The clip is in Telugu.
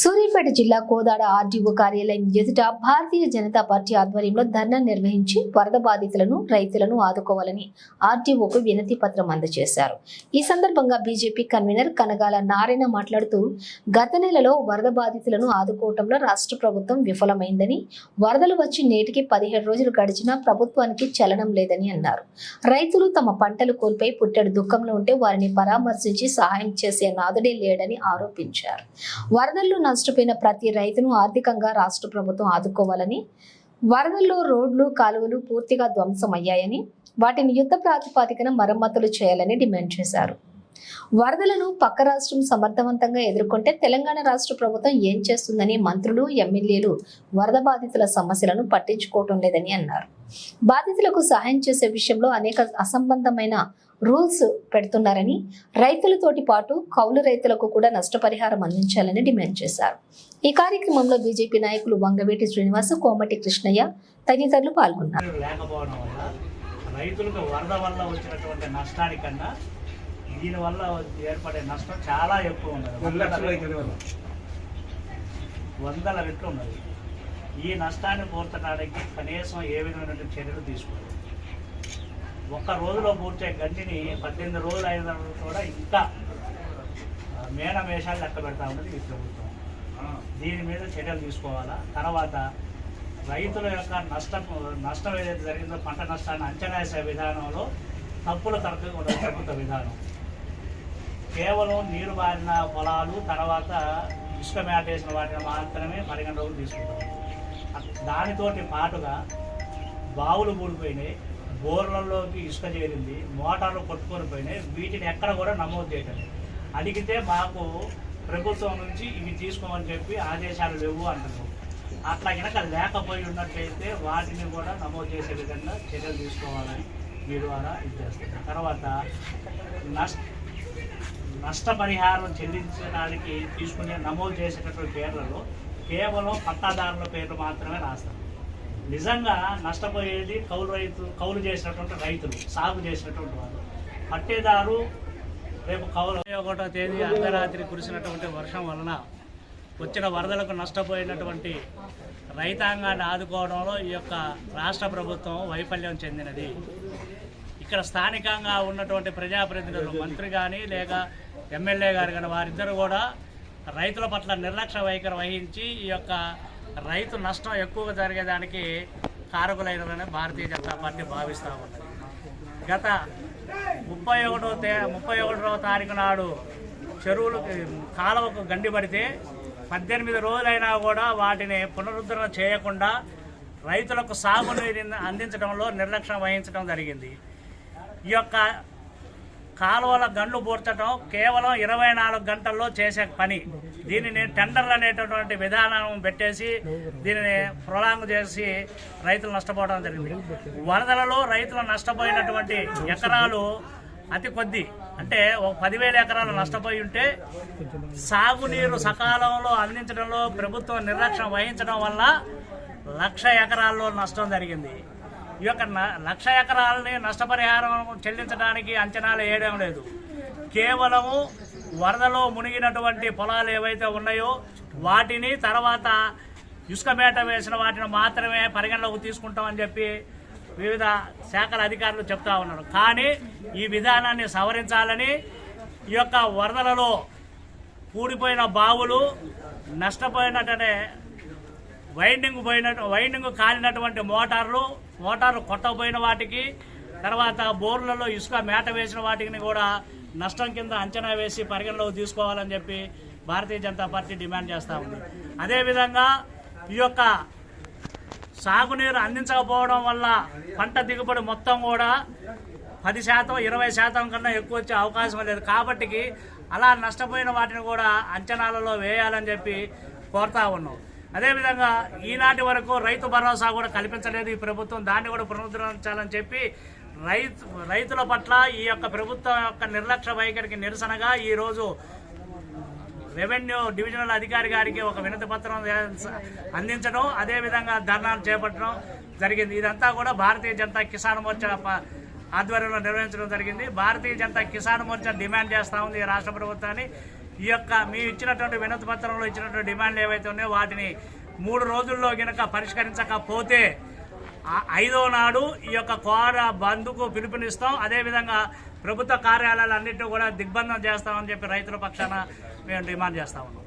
సూర్యాపేట జిల్లా కోదాడ ఆర్డీఓ కార్యాలయం ఎదుట భారతీయ జనతా పార్టీ ఆధ్వర్యంలో ధర్నా నిర్వహించి వరద బాధితులను రైతులను ఆదుకోవాలని ఆర్డీఓకు వినతి పత్రం అందజేశారు. ఈ సందర్భంగా బీజేపీ కన్వీనర్ కనగాల నారాయణ మాట్లాడుతూ గత నెలలో వరద బాధితులను ఆదుకోవటంలో రాష్ట్ర ప్రభుత్వం విఫలమైందని వరదలు వచ్చి నేటికి పదిహేడు రోజులు గడిచినా ప్రభుత్వానికి చలనం లేదని అన్నారు. రైతులు తమ పంటలు కోల్పోయి పుట్టెడు దుఃఖంలో ఉంటే వారిని పరామర్శించి సహాయం చేసే నాదుడే లేడని ఆరోపించారు. వరదల్లో నష్టపోయిన ప్రతి రైతును ఆర్థికంగా రాష్ట్ర ప్రభుత్వం ఆదుకోవాలని వరదల్లో రోడ్లు కాలువలు పూర్తిగా ధ్వంసమయ్యాయని వాటిని యుద్ధ ప్రాతిపాదికన మరమ్మతులు చేయాలని డిమాండ్ చేశారు. వరదలను పక్క రాష్ట్రం సమర్థవంతంగా ఎదుర్కొంటే తెలంగాణ రాష్ట్ర ప్రభుత్వం ఏం చేస్తుందని మంత్రులు ఎమ్మెల్యేలు వరద బాధితుల సమస్యలను పట్టించుకోవటం లేదని అన్నారు. బాధితులకు సహాయం చేసే విషయంలో అనేక అసంబద్ధమైన రూల్స్ పెడుతున్నారని రైతులతోటి పాటు కౌలు రైతులకు కూడా నష్టపరిహారం అందించాలని డిమాండ్ చేశారు. ఈ కార్యక్రమంలో బీజేపీ నాయకులు వంగవేటి శ్రీనివాస్ కోమటి కృష్ణయ్య తదితరులు పాల్గొన్నారు. రైతులకు వరద వల్ల వచ్చినటువంటి నష్టానికన్నా దీనివల్ల ఏర్పడే నష్టం చాలా ఎక్కువ ఉన్నది. వందల రెట్లు- ఉన్నది. ఈ నష్టాన్ని పూర్చడానికి కనీసం ఏ విధమైనటువంటి చర్యలు తీసుకోవాలి ఒక్క రోజులో పూర్చే గడ్డిని పద్దెనిమిది రోజులు అయిన తర్వాత కూడా ఇంకా ఆ, మేన మేషాలు లెక్క పెడతా ఉన్నది ఈ ప్రభుత్వం. దీని మీద చర్యలు తీసుకోవాలా? తర్వాత రైతుల యొక్క నష్టం నష్టం ఏదైతే జరిగిందో పంట నష్టాన్ని అంచనా వేసే విధానంలో తప్పులు తరగకుండా ప్రభుత్వ విధానం. కేవలం నీరు బారిన పొలాలు తర్వాత ఇసుక మేటేసిన వాటిని మాత్రమే పరిగణలోకి తీసుకుంటాం. దానితోటి పాటుగా బావులు కూడిపోయినాయి బోర్లలోకి ఇసుక చేరింది మోటార్లు కొట్టుకొని పోయినాయి వీటిని ఎక్కడ కూడా నమోదు చేయటం అడిగితే మాకు ప్రభుత్వం నుంచి ఇవి తీసుకోమని చెప్పి ఆదేశాలు లేవు అంటున్నారు. అట్లా కనుక లేకపోయి ఉన్నట్లయితే వాటిని కూడా నమోదు చేసే విధంగా చర్యలు తీసుకోవాలని మీ ద్వారా ఇచ్చేస్తారు తర్వాత నష్ట నష్టపరిహారం చెల్లించడానికి తీసుకునే నమోదు చేసేటటువంటి పేర్లలో కేవలం పట్టాదారుల పేర్లు మాత్రమే రాస్తారు నిజంగా నష్టపోయేది కౌలు రైతు కౌలు చేసినటువంటి రైతులు సాగు చేసినటువంటి వాళ్ళు. పట్టేదారు రేపు కౌలు ఒకటో తేదీ అర్ధరాత్రి కురిసినటువంటి వర్షం వలన వచ్చిన వరదలకు నష్టపోయినటువంటి రైతాంగాన్ని ఆదుకోవడంలో ఈ యొక్క రాష్ట్ర ప్రభుత్వం వైఫల్యం చెందినది. ఇక్కడ స్థానికంగా ఉన్నటువంటి ప్రజాప్రతినిధులు మంత్రి కానీ లేక ఎమ్మెల్యే గారు కానీ వారిద్దరు కూడా రైతుల పట్ల నిర్లక్ష్య వైఖరి వహించి ఈ యొక్క రైతు నష్టం ఎక్కువగా జరిగేదానికి కారకులైనదని భారతీయ జనతా పార్టీ భావిస్తూ ఉన్నది. గత ముప్పై ఒకటో తే ముప్పై ఒకటో తారీఖు నాడు చెరువులు కాలువకు గండి పడితే పద్దెనిమిది రోజులైనా కూడా వాటిని పునరుద్ధరణ చేయకుండా రైతులకు సాగునీరు అందించడంలో నిర్లక్ష్యం వహించడం జరిగింది. ఈ యొక్క కాలువల గండ్లు పూడ్చడం కేవలం ఇరవై నాలుగు గంటల్లో చేసే పని. దీనిని టెండర్లు అనేటటువంటి విధానం పెట్టేసి దీనిని ప్రొలాంగ్ చేసి రైతులు నష్టపోవడం జరిగింది. వరదలలో రైతులు నష్టపోయినటువంటి ఎకరాలు అతి కొద్ది. అంటే ఒక పదివేల ఎకరాలు నష్టపోయి ఉంటే సాగునీరు సకాలంలో అందించడంలో ప్రభుత్వం నిర్లక్ష్యం వహించడం వల్ల లక్ష ఎకరాల్లో నష్టం జరిగింది. ఈ యొక్క న- లక్ష ఎకరాలని నష్టపరిహారం చెల్లించడానికి అంచనాలు వేయడం లేదు. కేవలము వరదలో మునిగినటువంటి పొలాలు ఏవైతే ఉన్నాయో వాటిని తర్వాత ఇసుక మేట వేసిన వాటిని మాత్రమే పరిగణలోకి తీసుకుంటామని చెప్పి వివిధ శాఖల అధికారులు చెప్తా ఉన్నారు. కానీ ఈ విధానాన్ని సవరించాలని ఈ యొక్క వరదలలో కూడిపోయిన బావులు నష్టపోయినట్టే వైండింగ్ పోయిన వైండింగ్ కాలినటువంటి మోటార్లు మోటార్లు కొట్టబోయిన వాటికి తర్వాత బోర్లలో ఇసుక మేట వేసిన వాటికి కూడా నష్టం కింద అంచనా వేసి పరిగణలోకి తీసుకోవాలని చెప్పి భారతీయ జనతా పార్టీ డిమాండ్ చేస్తూ ఉంది. అదేవిధంగా ఈ యొక్క సాగునీరు అందించకపోవడం వల్ల పంట దిగుబడి మొత్తం కూడా పది శాతం ఇరవై శాతం కన్నా ఎక్కువ వచ్చే అవకాశం లేదు. కాబట్టి అలా నష్టపోయిన వాటిని కూడా అంచనాలలో వేయాలని చెప్పి కోరుతా ఉన్నాం. అదేవిధంగా ఈనాటి వరకు రైతు భరోసా కూడా కల్పించలేదు ఈ ప్రభుత్వం. దాన్ని కూడా పునరుద్ధరించాలని చెప్పి రైతు రైతుల పట్ల ఈ యొక్క ప్రభుత్వం యొక్క నిర్లక్ష్య వైఖరికి నిరసనగా ఈరోజు రెవెన్యూ డివిజనల్ అధికారి గారికి ఒక వినతి పత్రం అందించడం అదేవిధంగా ధర్నాలు చేపట్టడం జరిగింది. ఇదంతా కూడా భారతీయ జనతా కిసాన్ మోర్చా ఆధ్వర్యంలో నిర్వహించడం జరిగింది. భారతీయ జనతా కిసాన్ మోర్చా డిమాండ్ చేస్తూ ఉంది ఈ రాష్ట్ర ప్రభుత్వాన్ని. ఈ యొక్క మీ ఇచ్చినటువంటి వినతి పత్రంలో ఇచ్చినటువంటి డిమాండ్లు ఏవైతే ఉన్నాయో వాటిని మూడు రోజుల్లో గనక పరిష్కరించకపోతే ఐదో నాడు ఈ యొక్క కోర బంద్కు పిలుపునిస్తాం. అదేవిధంగా ప్రభుత్వ కార్యాలయాలన్నింటినీ కూడా దిగ్బంధం చేస్తామని చెప్పి రైతుల పక్షాన మేము డిమాండ్ చేస్తా ఉన్నాం.